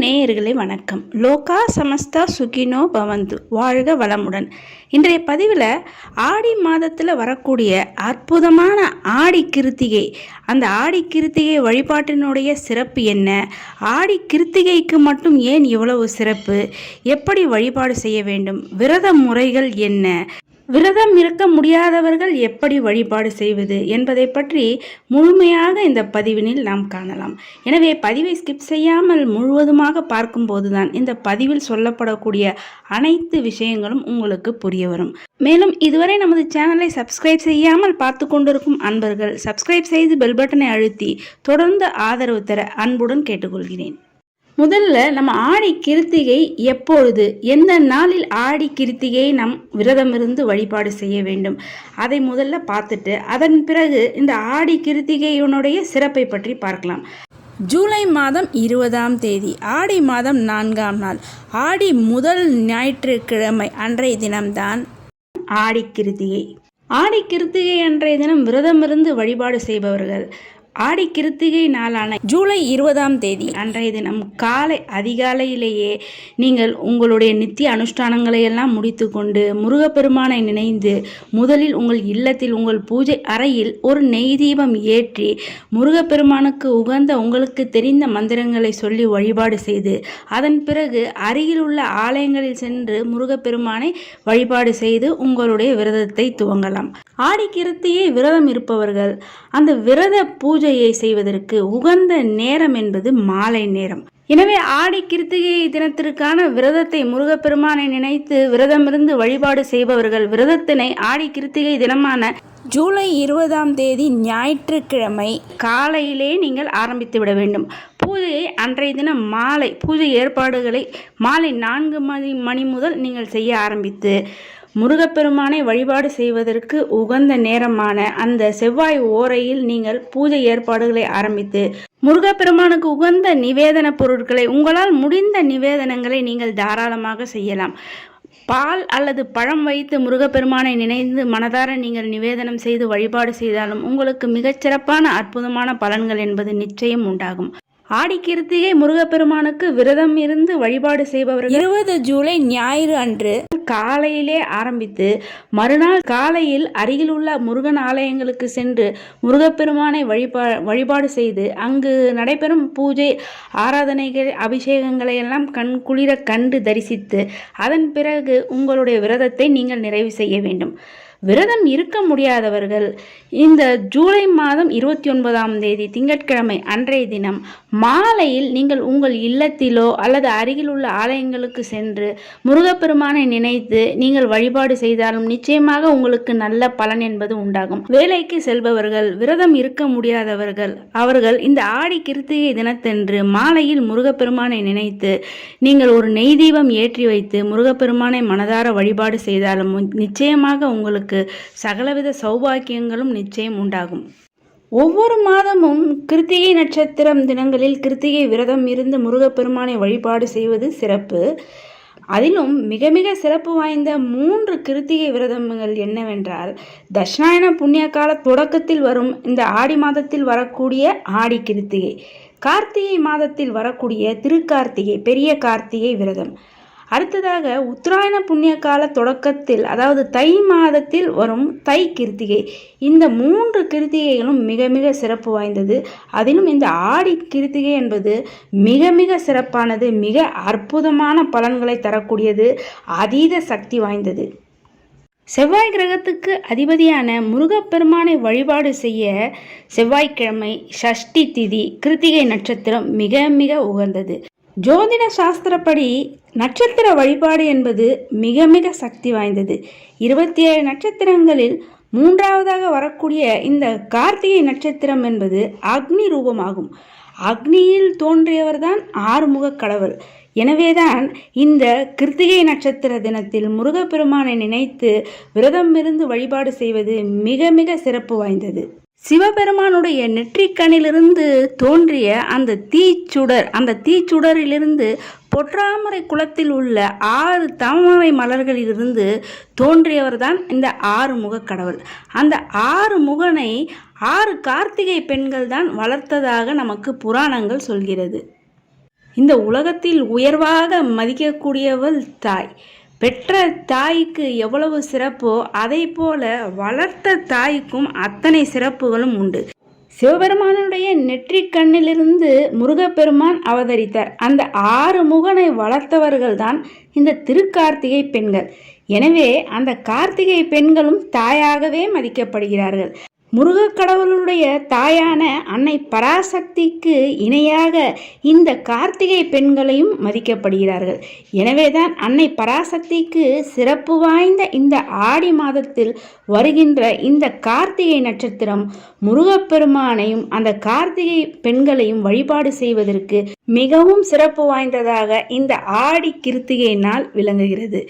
நேயர்களே வணக்கம். லோகா சமஸ்தா சுகினோ பவந்து. வாழ்க வளமுடன். இன்றைய பதிவில் ஆடி மாதத்தில் வரக்கூடிய அற்புதமான ஆடி கிருத்திகை. அந்த ஆடி கிருத்திகை வழிபாட்டினுடைய சிறப்பு என்ன? ஆடி கிருத்திகைக்கு மட்டும் ஏன் இவ்வளவு சிறப்பு? எப்படி வழிபாடு செய்ய வேண்டும்? விரத முறைகள் என்ன? விரதம் இருக்க முடியாதவர்கள் எப்படி வழிபாடு செய்வது என்பதை பற்றி முழுமையாக இந்த பதிவினில் நாம் காணலாம். எனவே பதிவை ஸ்கிப் செய்யாமல் முழுவதுமாக பார்க்கும்போதுதான் இந்த பதிவில் சொல்லப்படக்கூடிய அனைத்து விஷயங்களும் உங்களுக்கு புரிய வரும். மேலும் இதுவரை நமது சேனலை சப்ஸ்கிரைப் செய்யாமல் பார்த்து கொண்டிருக்கும் அன்பர்கள் சப்ஸ்கிரைப் செய்து பெல் பட்டனை அழுத்தி தொடர்ந்து ஆதரவு தர அன்புடன் கேட்டுக்கொள்கிறேன். முதல்ல நம்ம ஆடி கிருத்திகை எப்பொழுது? எந்த நாளில் ஆடி கிருத்திகையை நம் விரதமிருந்து வழிபாடு செய்ய வேண்டும்? அதை முதல்ல பார்த்துட்டு அதன் பிறகு இந்த ஆடி கிருத்திகையினுடைய சிறப்பை பற்றி பார்க்கலாம். ஜூலை மாதம் இருபதாம் தேதி ஆடி மாதம் நான்காம் நாள் ஆடி முதல் ஞாயிற்றுக்கிழமை அன்றைய தினம்தான் ஆடி கிருத்திகை. ஆடி கிருத்திகை அன்றைய தினம் விரதமிருந்து வழிபாடு செய்பவர்கள் ஆடி கிருத்திகை நாளான ஜூலை இருபதாம் தேதி. அன்றைய தினம் காலை அதிகாலையிலேயே நீங்கள் உங்களுடைய நித்திய அனுஷ்டானங்களை எல்லாம் முடித்துக்கொண்டு முருகப்பெருமானை நினைந்து முதலில் உங்கள் இல்லத்தில் உங்கள் பூஜை அறையில் ஒரு நெய் தீபம் ஏற்றி முருகப்பெருமானுக்கு உகந்த உங்களுக்கு தெரிந்த மந்திரங்களை சொல்லி வழிபாடு செய்து அதன் பிறகு அருகில் உள்ள ஆலயங்களில் சென்று முருகப்பெருமானை வழிபாடு செய்து உங்களுடைய விரதத்தை துவங்கலாம். ஆடிக்கிருத்தியே விரதம் இருப்பவர்கள். அந்த விரத பூஜையை செய்வதற்கு உகந்த நேரம் என்பது மாலை நேரம். எனவே ஆடி கிருத்திகை தினத்திற்கான விரதத்தை முருகப்பெருமானை நினைத்து விரதமிருந்து வழிபாடு செய்பவர்கள் விரதத்தினை ஆடி கிருத்திகை தினமான ஜூலை இருபதாம் தேதி ஞாயிற்றுக்கிழமை காலையிலே நீங்கள் ஆரம்பித்து விட வேண்டும். பூஜையை அன்றைய தினம் மாலை பூஜை ஏற்பாடுகளை மாலை நான்கு மணி மணி முதல் நீங்கள் செய்ய ஆரம்பித்து முருகப்பெருமானை வழிபாடு செய்வதற்கு உகந்த நேரமான அந்த செவ்வாய் ஓரையில் நீங்கள் பூஜை ஏற்பாடுகளை ஆரம்பித்து முருகப்பெருமானுக்கு உகந்த நிவேதன பொருட்களை உங்களால் முடிந்த நிவேதனங்களை நீங்கள் தாராளமாக செய்யலாம். பால் அல்லது பழம் வைத்து முருகப்பெருமானை நினைந்து மனதார நீங்கள் நிவேதனம் செய்து வழிபாடு செய்தாலும் உங்களுக்கு மிகச்சிறப்பான அற்புதமான பலன்கள் என்பது நிச்சயம் உண்டாகும். ஆடி கிருத்திகை முருகப்பெருமானுக்கு விரதம் இருந்து வழிபாடு செய்பவர்கள் இருபது ஜூலை ஞாயிறு அன்று காலையிலே ஆரம்பித்து மறுநாள் காலையில் அருகில் உள்ள முருகன் ஆலயங்களுக்கு சென்று முருகப்பெருமானை வழிபா வழிபாடு செய்து அங்கு நடைபெறும் பூஜை ஆராதனைகள் அபிஷேகங்களை எல்லாம் கண் குளிர கண்டு தரிசித்து அதன் பிறகு உங்களுடைய விரதத்தை நீங்கள் நிறைவு செய்ய வேண்டும். விரதம் இருக்க முடியாதவர்கள். இந்த ஜூலை மாதம் இருபத்தி ஒன்பதாம் தேதி திங்கட்கிழமை அன்றைய தினம் மாலையில் நீங்கள் உங்கள் இல்லத்திலோ அல்லது அருகில் உள்ள ஆலயங்களுக்கு சென்று முருகப்பெருமானை நினைத்து நீங்கள் வழிபாடு செய்தாலும் நிச்சயமாக உங்களுக்கு நல்ல பலன் என்பது உண்டாகும். வேலைக்கு செல்பவர்கள் விரதம் இருக்க முடியாதவர்கள் அவர்கள் இந்த ஆடி கிருத்திகை தினத்தன்று மாலையில் முருகப்பெருமானை நினைத்து நீங்கள் ஒரு நெய் தீபம் ஏற்றி வைத்து முருகப்பெருமானை மனதார வழிபாடு செய்தாலும் நிச்சயமாக உங்களுக்கு சகலவித சௌபாக்கியங்களும் நிச்சயம் உண்டாகும். ஒவ்வொரு மாதமும் கிருத்திகை நட்சத்திரம் தினங்களில் கிருத்திகை விரதம் இருந்து முருகப்பெருமானை வழிபாடு செய்வது சிறப்பு. அதிலும் மிக மிக சிறப்பு வாய்ந்த மூன்று கிருத்திகை விரதங்கள் என்னவென்றால் தட்சிணாயன புண்ணிய கால தொடக்கத்தில் வரும் இந்த ஆடி மாதத்தில் வரக்கூடிய ஆடி கிருத்திகை கார்த்திகை மாதத்தில் வரக்கூடிய திருக்கார்த்திகை பெரிய கார்த்திகை விரதம். அடுத்ததாக உத்தராயண புண்ணிய கால தொடக்கத்தில் அதாவது தை மாதத்தில் வரும் தை கிருத்திகை. இந்த மூன்று கிருத்திகைகளும் மிக மிக சிறப்பு வாய்ந்தது. அதிலும் இந்த ஆடி கிருத்திகை என்பது மிக மிக சிறப்பானது மிக அற்புதமான பலன்களை தரக்கூடியது அதீத சக்தி வாய்ந்தது. செவ்வாய் கிரகத்துக்கு அதிபதியான முருகப்பெருமானை வழிபாடு செய்ய செவ்வாய்க்கிழமை ஷஷ்டி திதி கிருத்திகை நட்சத்திரம் மிக மிக உகந்தது. ஜோதிட சாஸ்திரப்படி நட்சத்திர வழிபாடு என்பது மிக மிக சக்தி வாய்ந்தது. இருபத்தி ஏழு நட்சத்திரங்களில் மூன்றாவதாக வரக்கூடிய இந்த கார்த்திகை நட்சத்திரம் என்பது அக்னி ரூபமாகும். அக்னியில் தோன்றியவர்தான் ஆறுமுக கடவுள். எனவேதான் இந்த கிருத்திகை நட்சத்திர தினத்தில் முருகப்பெருமானை நினைத்து விரதம் இருந்து வழிபாடு செய்வது மிக மிக சிறப்பு வாய்ந்தது. சிவபெருமானுடைய நெற்றிக்கணிலிருந்து தோன்றிய அந்த தீச்சுடர் அந்த தீச்சுடரிலிருந்து பொற்றாமரை குளத்தில் உள்ள ஆறு தாமரை மலர்களிலிருந்து தோன்றியவர் தான் இந்த ஆறு முக கடவுள். அந்த ஆறு முகனை ஆறு கார்த்திகை பெண்கள் தான் வளர்த்ததாக நமக்கு புராணங்கள் சொல்கிறது. இந்த உலகத்தில் உயர்வாக மதிக்கக்கூடியவள் தாய். பெற்ற தாய்க்கு எவ்வளவு சிறப்போ அதை போல வளர்த்த தாய்க்கும் அத்தனை சிறப்புகளும் உண்டு. சிவபெருமானுடைய நெற்றிக் கண்ணிலிருந்து முருகப்பெருமான் அவதரித்தார். அந்த ஆறு முகனை வளர்த்தவர்கள்தான் இந்த திருக்கார்த்திகை பெண்கள். எனவே அந்த கார்த்திகை பெண்களும் தாயாகவே மதிக்கப்படுகிறார்கள். முருகக் கடவுளுடைய தாயான அன்னை பராசக்திக்கு இணையாக இந்த கார்த்திகை பெண்களையும் மதிக்கப்படுகிறார்கள். எனவேதான் அன்னை பராசக்திக்கு சிறப்பு வாய்ந்த இந்த ஆடி மாதத்தில் வருகின்ற இந்த கார்த்திகை நட்சத்திரம் முருகப்பெருமானையும் அந்த கார்த்திகை பெண்களையும் வழிபாடு செய்வதற்கு மிகவும் சிறப்பு வாய்ந்ததாக இந்த ஆடி கிருத்திகை நாள் விளங்குகிறது.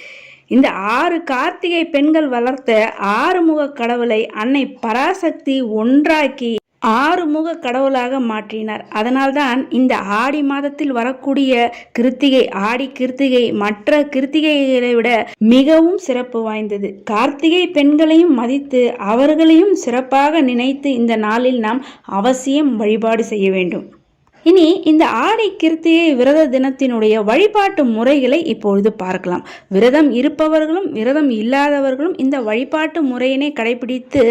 இந்த ஆறு கார்த்திகை பெண்கள் வளர்த்த ஆறுமுக கடவுளை அன்னை பராசக்தி ஒன்றாக்கி ஆறுமுக கடவுளாக மாற்றினார். அதனால்தான் இந்த ஆடி மாதத்தில் வரக்கூடிய கிருத்திகை ஆடி கிருத்திகை மற்ற கிருத்திகைகளை விட மிகவும் சிறப்பு வாய்ந்தது. கார்த்திகை பெண்களையும் மதித்து அவர்களையும் சிறப்பாக நினைத்து இந்த நாளில் நாம் அவசியம் வழிபாடு செய்ய வேண்டும். இனி இந்த ஆடை கிருத்திகை விரத தினத்தினுடைய வழிபாட்டு முறைகளை இப்பொழுது பார்க்கலாம். விரதம் இருப்பவர்களும் விரதம் இல்லாதவர்களும் இந்த வழிபாட்டு முறையினை கடைபிடித்து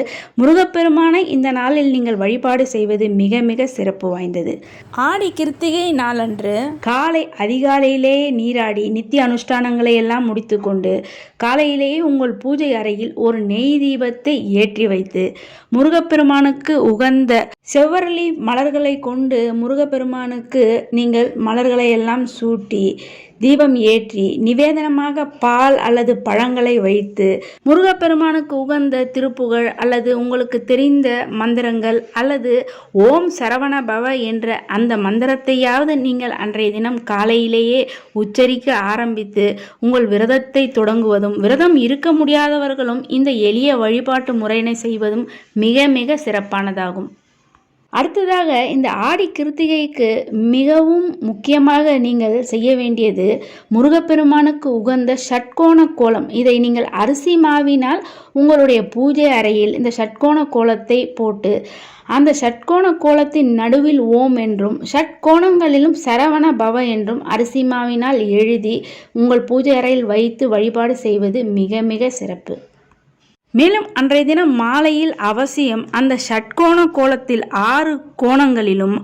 முருகப்பெருமானை இந்த நாளில் நீங்கள் வழிபாடு செய்வது மிக மிக சிறப்பு வாய்ந்தது. ஆடி கிருத்திகை நாளன்று காலை அதிகாலையிலேயே நீராடி நித்திய அனுஷ்டானங்களை எல்லாம் முடித்துக்கொண்டு காலையிலேயே உங்கள் பூஜை அறையில் ஒரு நெய் தீபத்தை ஏற்றி வைத்து முருகப்பெருமானுக்கு உகந்த செவ்வரளி மலர்களை கொண்டு பெருமானுக்கு நீங்கள் மலர்களை எல்லாம் சூட்டி தீபம் ஏற்றி நிவேதனமாக பால் அல்லது பழங்களை வைத்து முருகப்பெருமானுக்கு உகந்த திருப்புகழ் அல்லது உங்களுக்கு தெரிந்த மந்திரங்கள் அல்லது ஓம் சரவண பவ என்ற அந்த மந்திரத்தையாவது நீங்கள் அன்றைய தினம் காலையிலேயே உச்சரிக்க ஆரம்பித்து உங்கள் விரதத்தை தொடங்குவதும் விரதம் இருக்க முடியாதவர்களும் இந்த எளிய வழிபாட்டு முறையினை செய்வதும் மிக மிக சிறப்பானதாகும். அடுத்ததாக இந்த ஆடி கிருத்திகைக்கு மிகவும் முக்கியமாக நீங்கள் செய்ய வேண்டியது முருகப்பெருமானுக்கு உகந்த ஷட்கோண கோலம். இதை நீங்கள் அரிசி மாவினால் உங்களுடைய பூஜை அறையில் இந்த ஷட்கோண கோலத்தை போட்டு அந்த ஷட்கோண கோலத்தின் நடுவில் ஓம் என்றும் ஷட்கோணங்களிலும் சரவண பவ என்றும் அரிசி மாவினால் எழுதி உங்கள் பூஜை அறையில் வைத்து வழிபாடு செய்வது மிக மிக சிறப்பு. மேலும் அன்றைய தினம் மாலையில் அவசியம் அந்த ஷட்கோண கோலத்தில் ஆறு கோணங்களிலும்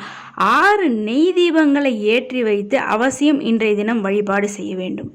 ஆறு நெய் தீபங்களை ஏற்றி வைத்து அவசியம் இன்றைய தினம் வழிபாடு செய்ய வேண்டும்.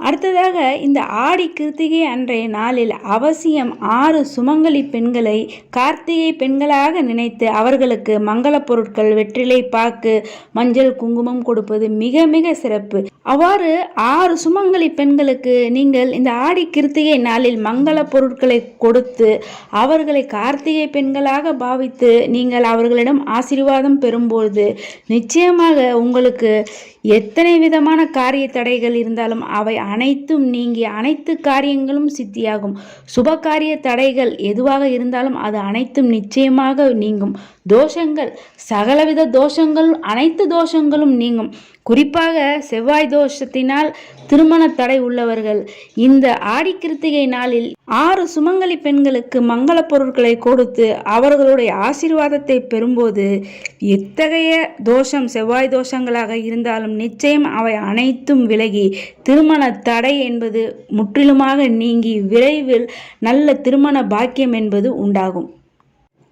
அடுத்ததாக இந்த ஆடி கிருத்திகை அன்றைய நாளில் அவசியம் ஆறு சுமங்கலி பெண்களை கார்த்திகை பெண்களாக நினைத்து அவர்களுக்கு மங்கள பொருட்கள் வெற்றிலை பாக்கு மஞ்சள் குங்குமம் கொடுப்பது மிக மிக சிறப்பு. அவ்வாறு ஆறு சுமங்கலி பெண்களுக்கு நீங்கள் இந்த ஆடி கிருத்திகை நாளில் மங்கள பொருட்களை கொடுத்து அவர்களை கார்த்திகை பெண்களாக பாவித்து நீங்கள் அவர்களிடம் ஆசீர்வாதம் பெறும்போது நிச்சயமாக உங்களுக்கு எத்தனை விதமான காரிய தடைகள் இருந்தாலும் அவை அனைத்தும் நீங்கி அனைத்து காரியங்களும் சித்தியாகும். சுப காரிய தடைகள் எதுவாக இருந்தாலும் அது அனைத்தும் நிச்சயமாக நீங்கும். தோஷங்கள் சகலவித தோஷங்கள் அனைத்து தோஷங்களும் நீங்கும். குறிப்பாக செவ்வாய் தோஷத்தினால் திருமண தடை உள்ளவர்கள். இந்த ஆடி கிருத்திகை நாளில் ஆறு சுமங்கலி பெண்களுக்கு மங்கள பொருட்களை கொடுத்து அவர்களுடைய ஆசீர்வாதத்தை பெறும்போது எத்தகைய தோஷம் செவ்வாய் தோஷங்களாக இருந்தாலும் நிச்சயம் அவை அனைத்தும் விலகி திருமண தடை என்பது முற்றிலுமாக நீங்கி விரைவில் நல்ல திருமண பாக்கியம் என்பது உண்டாகும்.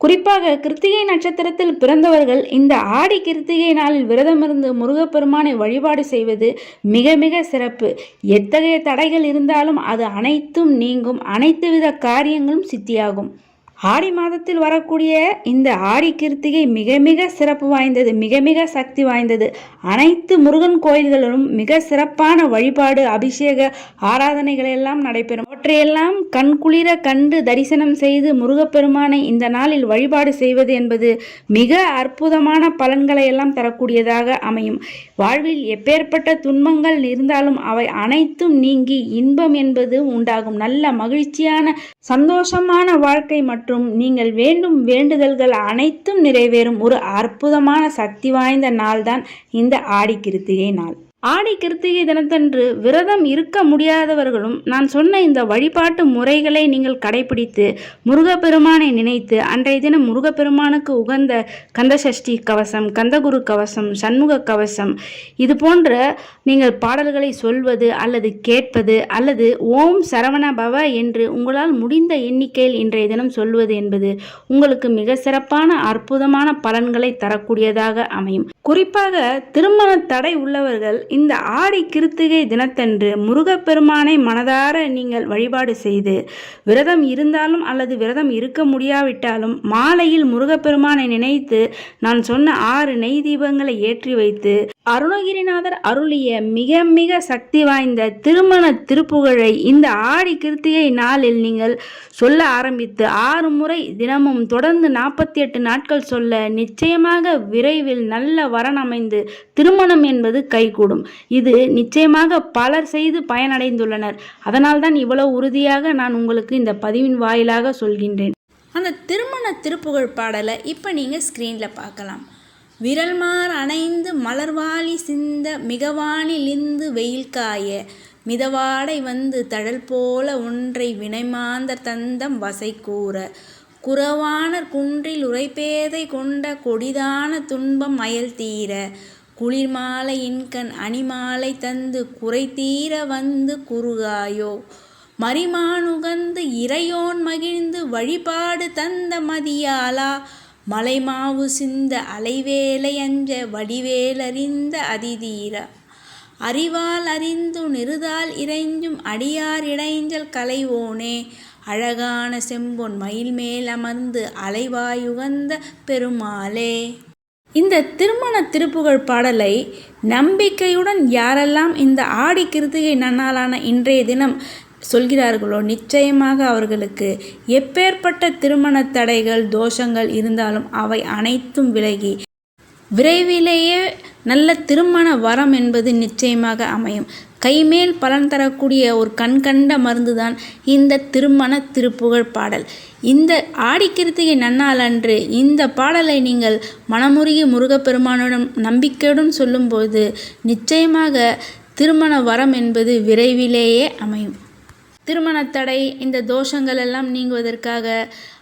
குறிப்பாக கிருத்திகை நட்சத்திரத்தில் பிறந்தவர்கள் இந்த ஆடி கிருத்திகை நாளில் விரதமிருந்து முருகப்பெருமானை வழிபாடு செய்வது மிக மிக சிறப்பு. எத்தகைய தடைகள் இருந்தாலும் அது அனைத்தும் நீங்கும். அனைத்து வித காரியங்களும் சித்தியாகும். ஆடி மாதத்தில் வரக்கூடிய இந்த ஆடி கிருத்திகை மிக மிக சிறப்பு வாய்ந்தது மிக மிக சக்தி வாய்ந்தது. அனைத்து முருகன் கோயில்களிலும் மிக சிறப்பான வழிபாடு அபிஷேக ஆராதனைகள் எல்லாம் நடைபெறும். அவற்றையெல்லாம் கண்குளிர கண்டு தரிசனம் செய்து முருகப்பெருமானை இந்த நாளில் வழிபாடு செய்வது என்பது மிக அற்புதமான பலன்களை எல்லாம் தரக்கூடியதாக அமையும். வாழ்வில் எப்பேற்பட்ட துன்பங்கள் இருந்தாலும் அவை அனைத்தும் நீங்கி இன்பம் என்பது உண்டாகும். நல்ல மகிழ்ச்சியான சந்தோஷமான வாழ்க்கை மட்டும் மற்றும் நீங்கள் வேண்டும் வேண்டுதல்கள் அனைத்தும் நிறைவேறும். ஒரு அற்புதமான சக்தி வாய்ந்த நாள்தான் இந்த ஆடி கிருத்திகை நாள். ஆடி கிருத்திகை தினத்தன்று விரதம் இருக்க முடியாதவர்களும் நான் சொன்ன இந்த வழிபாட்டு முறைகளை நீங்கள் கடைபிடித்து முருகப்பெருமானை நினைத்து அன்றைய தினம் முருகப்பெருமானுக்கு உகந்த கந்தசஷ்டி கவசம் கந்தகுரு கவசம் சண்முக கவசம் இது போன்ற நீங்கள் பாடல்களை சொல்வது அல்லது கேட்பது அல்லது ஓம் சரவண பவ என்று உங்களால் முடிந்த எண்ணிக்கையில் இன்றைய தினம் சொல்வது என்பது உங்களுக்கு மிக சிறப்பான அற்புதமான பலன்களை தரக்கூடியதாக அமையும். குறிப்பாக திருமண தடை உள்ளவர்கள் இந்த ஆடி கிருத்திகை தினத்தன்று முருகப்பெருமானை மனதார நீங்கள் வழிபாடு செய்து விரதம் இருந்தாலும் அல்லது விரதம் இருக்க முடியாவிட்டாலும் மாலையில் முருகப்பெருமானை நினைத்து நான் சொன்ன ஆறு நெய் தீபங்களை ஏற்றி வைத்து அருணகிரிநாதர் அருளிய மிக மிக சக்தி வாய்ந்த திருமண திருப்புகழை இந்த ஆடி கிருத்திகை நாளில் நீங்கள் சொல்ல ஆரம்பித்து ஆறு முறை தினமும் தொடர்ந்து நாற்பத்தி எட்டு நாட்கள் சொல்ல நிச்சயமாக விரைவில் நல்ல வரன் அமைந்து திருமணம் என்பது கைகூடும். இது நிச்சயமாக பலர் செய்து பயனடைந்துள்ளனர். அதனால்தான் இவ்வளவு உறுதியாக நான் உங்களுக்கு இந்த பதிவின் வாயிலாக சொல்கின்றேன். அந்த திருமண திருப்புகழ் பாடலை இப்போ நீங்கள் ஸ்க்ரீனில் பார்க்கலாம். விரல்மார் அணைந்து மலர்வாளி சிந்த மிகவானிலிந்து வெயில் காய மிதவாடை வந்து தழல் போல ஒன்றை வினைமாந்தர் தந்தம் வசை கூற குறவானர் குன்றில் உரைப்பேதை கொண்ட கொடிதான துன்பம் அயல் தீர குளிர்மாலை இன்கண் அணிமாலை தந்து குறைதீர வந்து குறுகாயோ? மரிமானுகந்து இறையோன் மகிழ்ந்து வழிபாடு தந்த மதியாலா மலைமாவு சிந்த அலைவேலை அஞ்ச வடிவேலறிந்த அதிதீர? அறிவால் அறிந்து நெருதால் இறைஞ்சும் அடியார் இடைஞ்சல் கலைவோனே? அழகான செம்பொன் மயில் மேல் அமர்ந்து அலைவாயுகந்த பெருமாளே. இந்த திருமண திருப்புகழ் பாடலை நம்பிக்கையுடன் யாரெல்லாம் இந்த ஆடி கிருத்திகை நன்னாளான இன்றைய தினம் சொல்கிறார்களோ நிச்சயமாக அவர்களுக்கு எப்பேற்பட்ட திருமண தடைகள் தோஷங்கள் இருந்தாலும் அவை அனைத்தும் விலகி விரைவிலேயே நல்ல திருமண வரம் என்பது நிச்சயமாக அமையும். கைமேல் பலன் தரக்கூடிய ஒரு கண்கண்ட மருந்து தான் இந்த திருமண திருப்புகழ் பாடல். இந்த ஆடிக்கிருத்திகை நன்னால் அன்று இந்த பாடலை நீங்கள் மனமுருகி முருகப்பெருமானுடன் நம்பிக்கையுடன் சொல்லும்போது நிச்சயமாக திருமண வரம் என்பது விரைவிலேயே அமையும். திருமணத்தடை இந்த தோஷங்கள் எல்லாம் நீங்குவதற்காக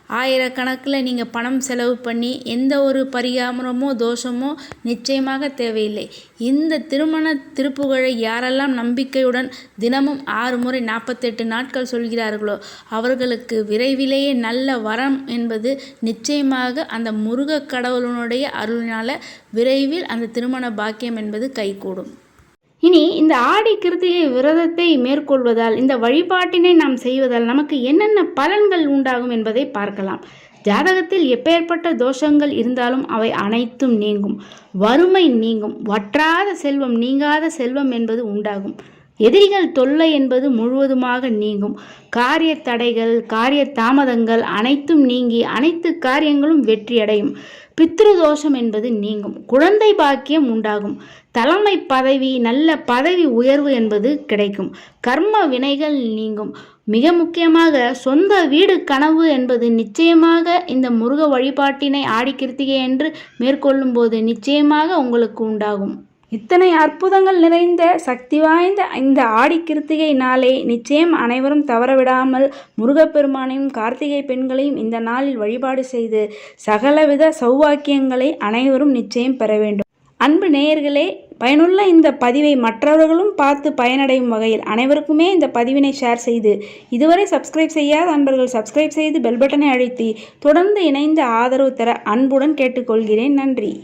ஆயிரக்கணக்கில் நீங்கள் பணம் செலவு பண்ணி எந்த ஒரு பரிகாரமோ தோஷமோ நிச்சயமாக தேவையில்லை. இந்த திருமண திருப்புகழை யாரெல்லாம் நம்பிக்கையுடன் தினமும் ஆறு முறை நாற்பத்தெட்டு நாட்கள் சொல்கிறார்களோ அவர்களுக்கு விரைவிலேயே நல்ல வரம் என்பது நிச்சயமாக அந்த முருக கடவுளனுடைய அருளினால் விரைவில் அந்த திருமண பாக்கியம் என்பது கைகூடும். இனி இந்த ஆடி கிருத்திகை விரதத்தை மேற்கொள்வதால் இந்த வழிபாட்டினை நாம் செய்வதால் நமக்கு என்னென்ன பலன்கள் உண்டாகும் என்பதை பார்க்கலாம். ஜாதகத்தில் எப்பேற்பட்ட தோஷங்கள் இருந்தாலும் அவை அனைத்தும் நீங்கும். வறுமை நீங்கும். வற்றாத செல்வம் நீங்காத செல்வம் என்பது உண்டாகும். எதிரிகள் தொல்லை என்பது முழுவதுமாக நீங்கும். காரிய தடைகள் காரிய தாமதங்கள் அனைத்தும் நீங்கி அனைத்து காரியங்களும் வெற்றியடையும். பித்ருதோஷம் என்பது நீங்கும். குழந்தை பாக்கியம் உண்டாகும். தலைமை பதவி நல்ல பதவி உயர்வு என்பது கிடைக்கும். கர்ம வினைகள் நீங்கும். மிக முக்கியமாக சொந்த வீடு கனவு என்பது நிச்சயமாக இந்த முருக வழிபாட்டினை ஆடி கிருத்திகை என்று மேற்கொள்ளும் போது நிச்சயமாக உங்களுக்கு உண்டாகும். இத்தனை அற்புதங்கள் நிறைந்த சக்தி வாய்ந்த இந்த ஆடி கிருத்திகை நாளை நிச்சயம் அனைவரும் தவறவிடாமல் முருகப்பெருமானையும் கார்த்திகை பெண்களையும் இந்த நாளில் வழிபாடு செய்து சகலவித சௌவாக்கியங்களை அனைவரும் நிச்சயம் பெற வேண்டும். அன்பு நேயர்களே பயனுள்ள இந்த பதிவை மற்றவர்களும் பார்த்து பயனடையும் வகையில் அனைவருக்குமே இந்த பதிவினை ஷேர் செய்து இதுவரை சப்ஸ்கிரைப் செய்யாத அன்பர்கள் சப்ஸ்கிரைப் செய்து பெல் பட்டனை அழுத்தி தொடர்ந்து இணைந்து ஆதரவு தர அன்புடன் கேட்டுக்கொள்கிறேன். நன்றி.